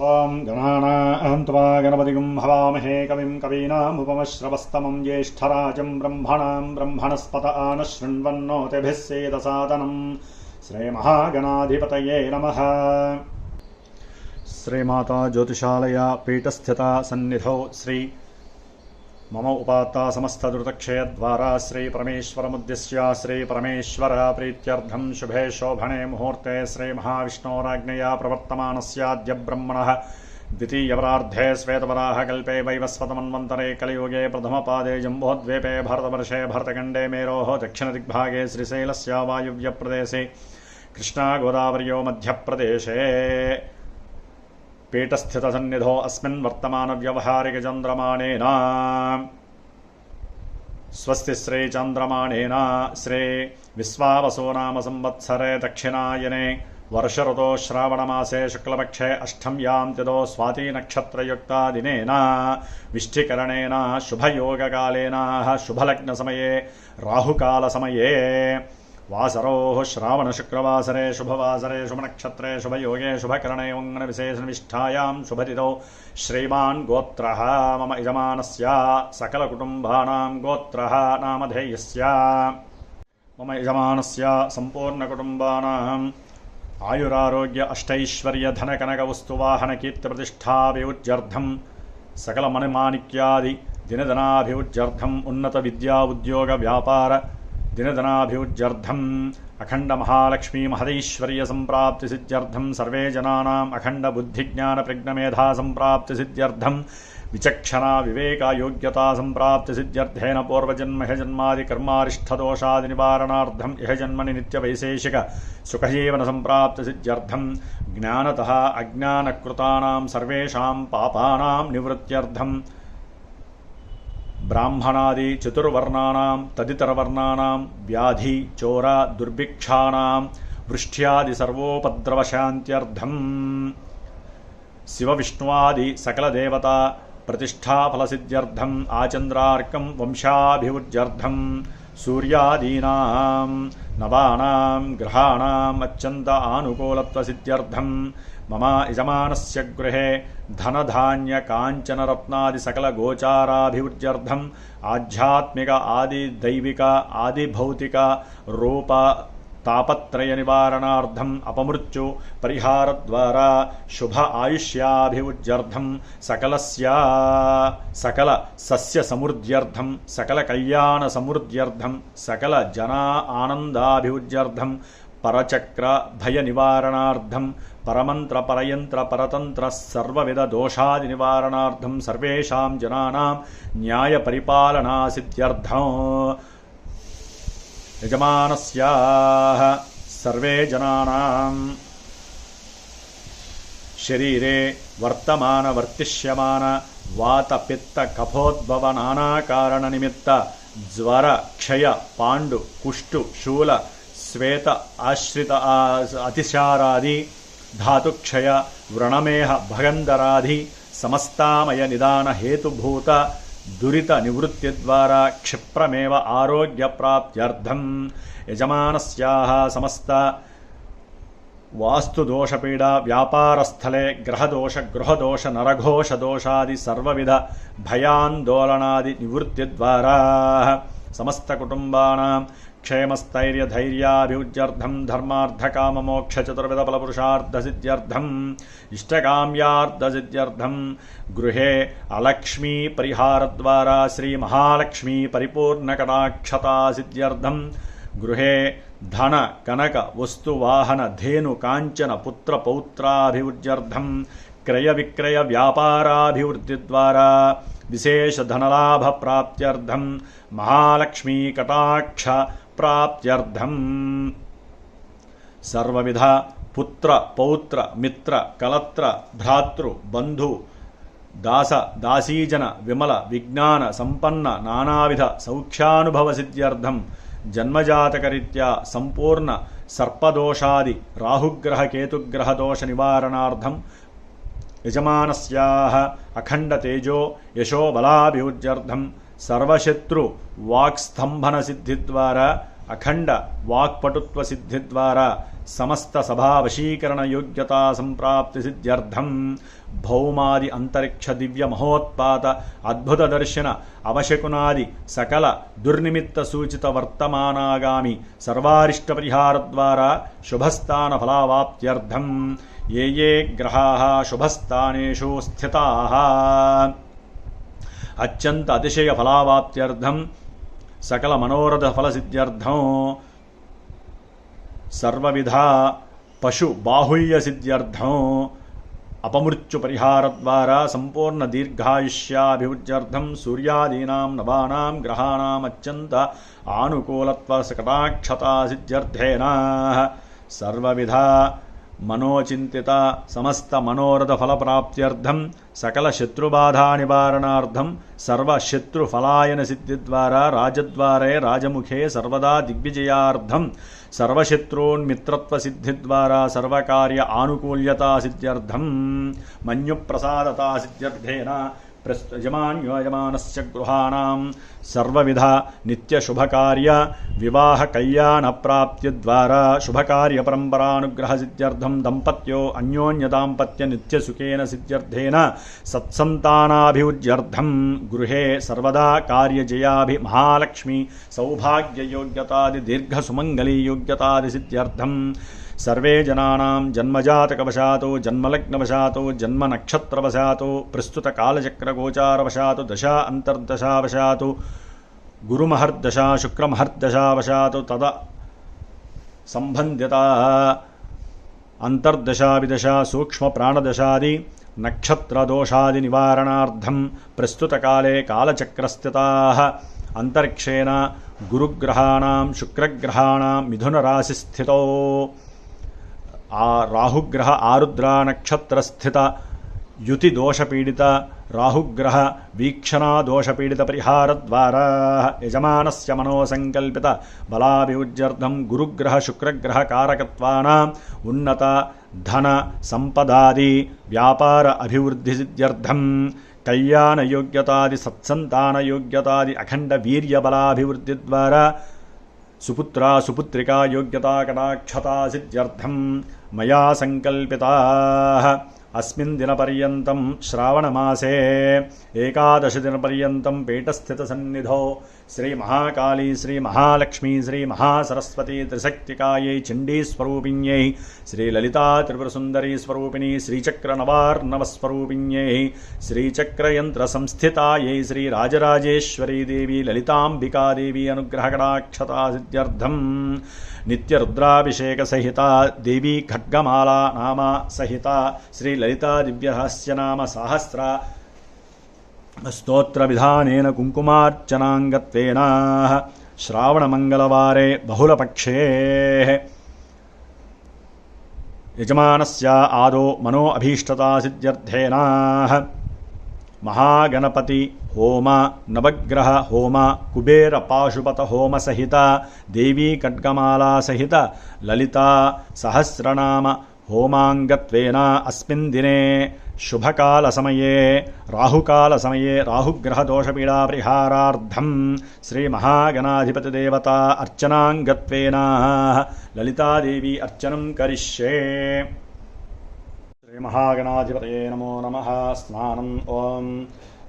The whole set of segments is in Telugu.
ॐ गणानां त्वा गणपतिगुं हवामहे कविं कवीनामुपमश्रवस्तमं ज्येष्ठराजं ब्रह्मणां ब्रह्मणस्पत आनशृण्वन्नोतिभिः सेदसादनं श्रीमहागणाधिपतये नमः श्रीमाता ज्योतिषालय पीठस्थिता सन्निधौ श्री मम उपात्ता श्रीपरमेश्वरमुद्दिश्य श्रीपरमेश्वर प्रीत्यर्थं शुभे शोभने मुहूर्ते श्रीमहाविष्णोराज्ञया प्रवर्तमानस्याद्य ब्रह्मणः द्वितीयवरार्धे श्वेतवराहकल्पे वैवस्वतमन्वन्तरे कलियुगे प्रथमपादे जम्बोद्वीपे भारतवर्षे भरतखण्डे मेरोः दक्षिणदिग्भागे श्रीशैलस्य वायुव्यप्रदेशे कृष्णागोदावर्यो मध्यप्रदेशे పీఠస్థితసన్నిధో అస్మిన్ వర్తమానవ్యవహారికచంద్రమాణేన స్వస్తి శ్రీ చంద్రమాణేన శ్రీ విశ్వావసో నామ సంవత్సరే దక్షిణాయనే వర్షరుతో శ్రావణమాసే శుక్లపక్షే అష్టమ్యాంతిదో స్వాతినక్షత్రయుక్తాదినేన విష్ఠికరణేన శుభయోగకాలేన శుభలగ్నసమయే రాహుకాలసమయే वासरोः श्रावणशुक्रवासरे, शुभवासरे, शुभनक्षत्रे, शुभयोगे, शुभकरणे वङ्गणविशेषनिष्ठायां शुभतिथौ। श्रीमान् गोत्रः, मम यजमानस्य, सकलकुटुम्बानां गोत्रः नामधेयस्य मम यजमानस्य, सम्पूर्णकुटुम्बानाम्। आयुरारोग्य अष्टैश्वर्यधनकनकवस्तुवाहनकीर्तिप्रतिष्ठाभियुज्यर्थं सकलमणिमाणिक्यादि दिनधनाभियुज्यर्थम् उन्नतविद्या उद्योगव्यापार दिनधनाभिवृद्ध्यर्थम् अखण्डमहालक्ष्मीमहदैश्वर्यसम्प्राप्तिसिद्ध्यर्थं सर्वे जनानाम् अखण्डबुद्धिज्ञानप्रज्ञमेधासम्प्राप्तिसिद्ध्यर्थं विचक्षणा विवेकायोग्यतासम्प्राप्तिसिद्ध्यर्थेन पूर्वजन्मह्यजन्मादिकर्मारिष्ठदोषादिनिवारणार्थं यः जन्मनि नित्यवैशेषिकसुखजीवनसम्प्राप्तिसिद्ध्यर्थं ज्ञानतः अज्ञानकृतानां सर्वेषां पापानां निवृत्त्यर्थम् బ్రాహ్మణాది చతుర్వర్ణానాం తదితరవర్ణానాం వ్యాధి చోర దుర్భిక్షాణం వృష్ట్యాది సర్వోపద్రవశాంత్యర్థం. శివవిష్ణువాది సకలదేవత ప్రతిష్టాఫలసిద్ధ్యర్థం ఆచంద్రార్కం వంశాభివృద్ధ్యర్థం సూర్యాదీనాం నవానాం గ్రహాణం అత్యంత ఆనుకూలత్వసిద్ధ్యర్థం मम यजमानस्य गृहे धनधान्यकाञ्चनरत्नादिसकलगोचाराभिवृद्ध्यर्थम् आध्यात्मिक आदिदैविक आदिभौतिक रूप तापत्रयनिवारणार्थम् अपमृत्यु परिहारद्वारा शुभ आयुष्याभिवृद्ध्यर्थं सकलस्य सकल सस्यसमृद्ध्यर्थं सकलकल्याणसमृद्ध्यर्थं सकलजना आनन्दाभिवृद्ध्यर्थं పరచక్ర భయ నివారణార్థం పరమంత్ర పరయంత్ర పరతంత్ర సర్వవిధ దోషాది నివారణార్థం సర్వేషాం జనానాం న్యాయ పరిపాలనా సిద్ధ్యర్థం యజమానస్యాహ సర్వే జనానాం. శరీరే వర్తమాన వర్తిష్యమాన వాత పిత్త కఫోద్భవ నానాకారణ నిమిత్త జ్వర క్షయ పాండు కుష్టు శూల శ్వేత ఆశ్రిత అతిశారాది ధాతుక్షయ వ్రణమేహ భగంధరాధి సమస్తామయ నిదాన హేతుభూత దురిత నివృత్తి ద్వారా క్షిప్రమేవ ఆరోగ్య ప్రాప్త్యర్థం. యజమానస్యాహ సమస్త వాస్తుదోషపీడా వ్యాపారస్థలే గ్రహదోష గృహదోష నరఘోషదోషాది సర్వవిధ భయాందోళనాది నివృత్తి ద్వారా. సమస్తకుటుంబానాం क्षेमस्थैर्यधैर्याभिवृद्ध्यर्थं धर्मार्थकाममोक्षचतुर्विधफलपुरुषार्थसिद्ध्यर्थम् इष्टकाम्यार्थसिद्ध्यर्थं गृहे अलक्ष्मीपरिहारद्वारा श्रीमहालक्ष्मीपरिपूर्णकटाक्षतासिद्ध्यर्थं गृहे धन कनक वस्तुवाहन धेनु कांचन पुत्रपौत्राभिवृ्यम क्रय काञ्चन पुत्रपौत्राभिवृद्ध्यर्थं क्रयविक्रयव्यापाराभिवृद्धिद्वारा विशेषधनलाभप्राप्त्यर्थं महालक्ष्मीकटाक्ष ప్రాప్త్యర్థం. సర్వవిధ పుత్ర పౌత్ర మిత్ర కలత్ర భ్రాతృ బంధు దాస దాసీజన విమల విజ్ఞాన సంపన్న నానావిధ సౌఖ్యానుభవ సిద్ధ్యర్థం జన్మజాతకరీత్యా సంపూర్ణ సర్పదోషాది రాహుగ్రహ కేతుగ్రహ దోష నివారణార్థం యజమానస్యాహ అఖండ తేజో యశో బలాభివృద్ధ్యర్థం సర్వశత్రు వాక్స్తంభన సిద్ధి ద్వారా అఖండ వాక్పటుత్వ సిద్ధి ద్వారా సమస్త సభావశీకరణ యోగ్యతా సంప్రాప్తి సిద్ధ్యర్థం భౌమాది అంతరిక్ష దివ్య మహోత్పాత అద్భుత దర్శన అవశకునాది సకల దుర్నిమిత్త సూచిత వర్తమానాగామి సర్వారిష్ట పరిహార ద్వారా శుభస్థాన ఫలావాప్త్యర్థం. ఏ ఏ గ్రహా శుభస్థానేషు స్థితా. అత్యంత అతిశయ ఫలావాప్త్యర్థం సకల మనోరథ ఫలసిద్ధ్యర్థం. సర్వవిధ పశు బాహుళ్య సిద్ధ్యర్థం. అపమృత్యు పరిహార ద్వారా సంపూర్ణ దీర్ఘాయుష్యాభివృద్ధ్యర్థం. సూర్యాదీనాం నవానాం గ్రహాణం అత్యంత ఆనుకూలత్వ సకటాక్షతా సిద్ధ్యర్థేన. సర్వవిధ మనోచింతిత సమస్త మనోరథ ఫలప్రాప్త్యర్థం సకల శత్రుబాధా నివారణార్థం సర్వశత్రుఫలాయన సిద్ధి ద్వారా రాజద్వారే రాజముఖే సర్వదా దిగ్విజయార్థం సర్వశత్రూన్మిత్రత్వ సిద్ధి ద్వారా సర్వకార్య ఆనుకూల్యతా సిద్ధ్యర్థం మన్యుప్రసాదతా సిద్ధ్యర్థేన प्रजमाजमान गृहाध निशुभ कार्य विवाह कल्याण प्राप्ति यजमान्योऽयमानस्य गृहाणां सर्वविधा नित्यशुभकार्य विवाहकल्याणप्राप्तिद्वारा शुभकार्यपरम्परानुग्रहसिद्ध्यर्थं दम्पत्यो अन्योन्यदाम्पत्यनित्यसुखेन सिद्ध्यर्थेन सत्सन्तानाभिवृद्ध्यर्थं गृहे सर्वदा कार्य जयाभि महालक्ष्मी सौभाग्य योग्यतादि दीर्घ सुमंगली कार्यजयाभिमहालक्ष्मी सौभाग्ययोग्यतादिदीर्घसुमङ्गलीयोग्यतादिसिद्ध्यर्थं సర్వే జనానాం జన్మజాతకవశాతు జన్మలగ్నవశాతు జన్మనక్షత్రవశాతు ప్రస్తుత కాలచక్రగోచారవశాతు దశా అంతర్దశావశాతు గురుమహర్దశా శుక్రమహర్దశావశాతు తద సంబంధిత అంతర్దశావిదశ సూక్ష్మ ప్రాణదశాది నక్షత్రదోషాది నివారణార్థం ప్రస్తుతకాలే కాలచక్రస్థితా అంతరిక్షేణ గురుగ్రహాణం శుక్రగ్రహాణం మిథునరాశిస్థితో. ఆ రాహుగ్రహ ఆరుద్ర నక్షత్ర స్థిత యుతి దోషపీడిత రాహుగ్రహ వీక్షణా దోషపీడిత పరిహార ద్వారా యజమానస్య మనోసంకల్పిత బలాభివృద్ధ్యర్థం గురుగ్రహ శుక్రగ్రహ కారకత్వానాం ఉన్నత ధన సంపదాది వ్యాపార అభివృద్ధి సిద్ధ్యర్థం కళ్యాణ యోగ్యతాది సత్సంతాన యోగ్యతాది అఖండ వీర్య బలాభివృద్ధి ద్వారా సుపుత్రా సుపుత్రికా యోగ్యతా मया सङ्कल्पिताः। अस्मिन् दिनपर्यन्तं श्रावणमासे एकादशदिनपर्यन्तं पीठस्थितसन्निधौ శ్రీ మహాకాళీ శ్రీ మహాలక్ష్మీ శ్రీ మహాసరస్వతి త్రిశక్తికాయై చండీస్వరూపిణ్యై శ్రీ లలితా త్రిపురసుందరీ స్వరూపిణి శ్రీచక్రనవార్ణవస్వరూపిణ్యై శ్రీచక్రయంత్ర సంస్థితాయై శ్రీ రాజరాజేశ్వరీ దేవి లలితాంబికాదేవి అనుగ్రహకటాక్షతాసిద్ధ్యర్థం నిత్యరుద్రాభిషేక సహిత దేవీ ఖడ్గమాలా నామ సహిత శ్రీ లలితా దివ్యరహస్యనామ సహస్ర स्तोत्रविधानेन कुङ्कुमार्चनाङ्गत्वेन श्रावणमङ्गलवारे बहुलपक्षेः। यजमानस्य आदौ मनोऽभीष्टतासिद्ध्यर्थेनाः। महागणपति होम नवग्रह नवग्रहोम कुबेरपाशुपतहोमसहिता देवीकड्गमालासहित ललितासहस्रनाम होमाङ्गत्वेन अस्मिन् दिने शुभकालसमये, राहुकालसमये, राहुग्रहदोषपीडापरिहारार्थं श्रीमहागणाधिपतिदेवता अर्चनाङ्गत्वेन ललितादेवी अर्चनं करिष्ये। श्रीमहागणाधिपतये नमो नमः। स्नानम् ॐ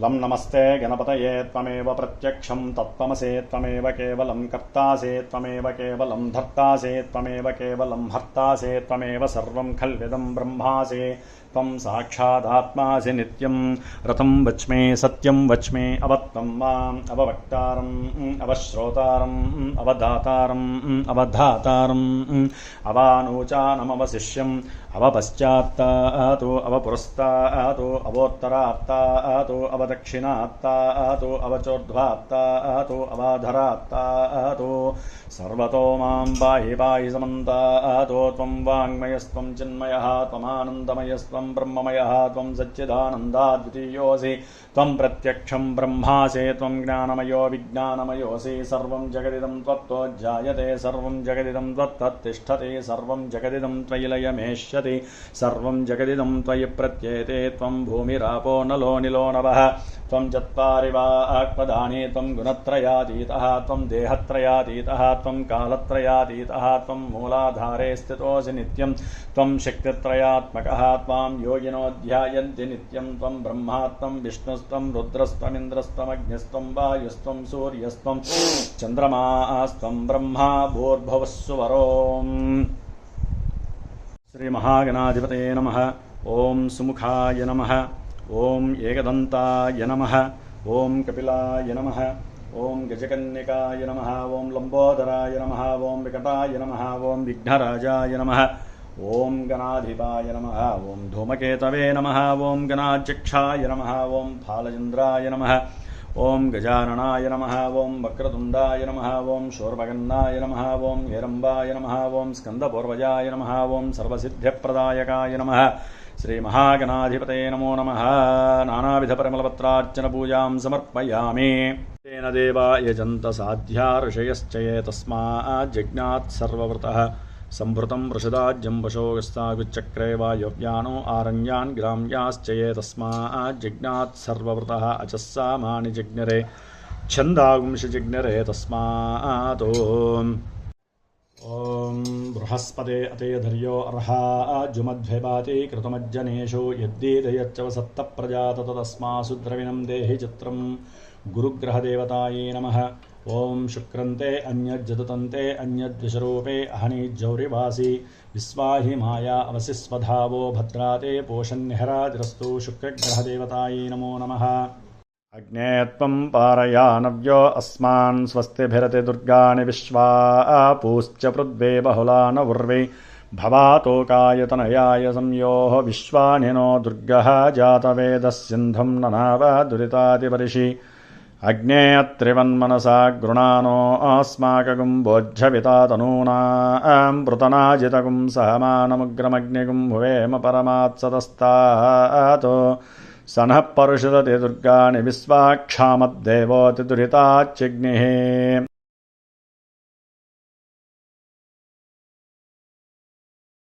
लं नमस्ते गणपतये, त्वमेव प्रत्यक्षं तत्त्वमसे, त्वमेव केवलं कर्तासे, त्वमेव केवलं धर्तासे, त्वमेव केवलं हर्तासे, त्वमेव सर्वं खल्विदं ब्रह्मासे। त्वं साक्षादात्मासि नित्यं रथं वच्मे सत्यं वच्मे अवत्तं माम् अववक्तारम्, अवश्रोतारम्, अवधातारम् अवधातारम्, अवानोचानमवशिष्यम्, अवपश्चात्तातो अवपुरस्तातो अवोत्तरात्तातो अवदक्षिणात्तातो अवचोर्ध्वात्तातो अवाधरात्तातो। सर्वतो माँ बाहि बाहि समन्तातो, त्वं वाङ्मयस्त्वं चिन्मयः त्वमानन्दमयस्त्वं त्वं ब्रह्ममयः, त्वं सच्चिदानन्दाद्वितीयोऽसि, त्वं प्रत्यक्षं ब्रह्मासि, त्वं ज्ञानमयो विज्ञानमयोऽसि, सर्वं जगदिदं त्वत्तो जायते सर्वं जगदिदं त्वत्तत्तिष्ठति, सर्वं जगदिदं त्वयि लयमेष्यति सर्वं जगदिदं त्वयि प्रत्येते त्वं भूमिरापो नलो निलो नभः त्वं चत्वारि वा आत्मदानि त्वं गुणत्रयातीतः, त्वं देहत्रयातीतः, त्वं कालत्रयातीतः, त्वं मूलाधारे स्थितोऽसि नित्यं, त्वं शक्तित्रयात्मकः, त्वां మాం యోగినోధ్యాయంతి నిత్యం త్వం బ్రహ్మాత్మం విష్ణుస్తం రుద్రస్తమింద్రస్తమగ్నిస్తం వాయుస్తం సూర్యస్తం చంద్రమాస్తం బ్రహ్మా భూర్భవస్సువరోం శ్రీమహాగణాధిపతయ నమ. ఓం సుముఖాయ నమ. ఓం ఏకదంతాయ నమ. ఓం కపిలాయ నమ. ఓం గజకన్యకాయ నమ. ఓం లంబోదరాయ నమ. ఓం వికటాయ నమ. ఓం విఘ్నరాజాయ నమ. ఓం గణాధిపాయ నమ. ఓం ధూమకేతవే నమ. ఓం గణాధ్యక్షాయ నమ. ఓం ఫాలచంద్రాయ నమ. ఓం గజాననాయ నమ. ఓం వక్రతుండాయ నమ. ఓం శూర్పగన్నాయ నమ. ఓం ఏరంబాయ నమ. ఓం స్కందపూర్వజాయ నమ. ఓం సర్వసిద్ధ్యప్రదాయకాయ నమ. శ్రీమహాగణాధిపతే నమో నమ. నానావిధపరిమళపత్రార్చన పూజాం సమర్పయామి. తేన దేవా యజంత సాధ్యా ఋషయశ్చయే ఏ తస్మాజ్జజ్ఞాత్ సర్వవ్రతः సంభృతం వృషదాజంబశోగస్తాగుచ్చక్రే వాయవ్యానో ఆరణ్యాన్ గ్రామ్యాశ్చయే తస్మాజ్జిజ్ఞాత్ సర్వృత అచస్సామాని జిజ్ఞరే ఛందాగుంషి జిజ్ఞరే తస్మాతో ఓం బృహస్పదే అతేధర్యో అర్హా జుమధ్వెపాతి కృతమజ్జనేషు యద్దీదయచ్చవసత్త ప్రజాత తస్మాసు ద్రవిణం దేహి చిత్రం గురుగ్రహదేవతాయే నమ ॐ शुक्रन्ते अन्यज्जतन्ते अन्यद्विषरूपे अहनीज्जौरिवासि विश्वाहि माया अवसिस्वधावो भद्राते पोषन्निहरातिरस्तु शुक्रग्रहदेवतायै नमो नमः। अग्ने त्वं पारयानव्यो अस्मान् स्वस्तिभिरति दुर्गाणि विश्वा पूश्च पृद्वे बहुला न उर्वे भवातोकायतनयाय संयोः विश्वानि नो दुर्गः जातवेदः ननाव दुरितादिपरिषि। अग्ने त्रिवन्मनसा गृणानो अस्माकगुम्बोज्झविता तनूनां पृतनाजितगुं सहमानमुग्रमग्निगुं भुवेम परमात्सतस्तात् स नः परुषदति दुर्गाणि विश्वाक्षामद्देवोऽति दुरिताच्चिग्निः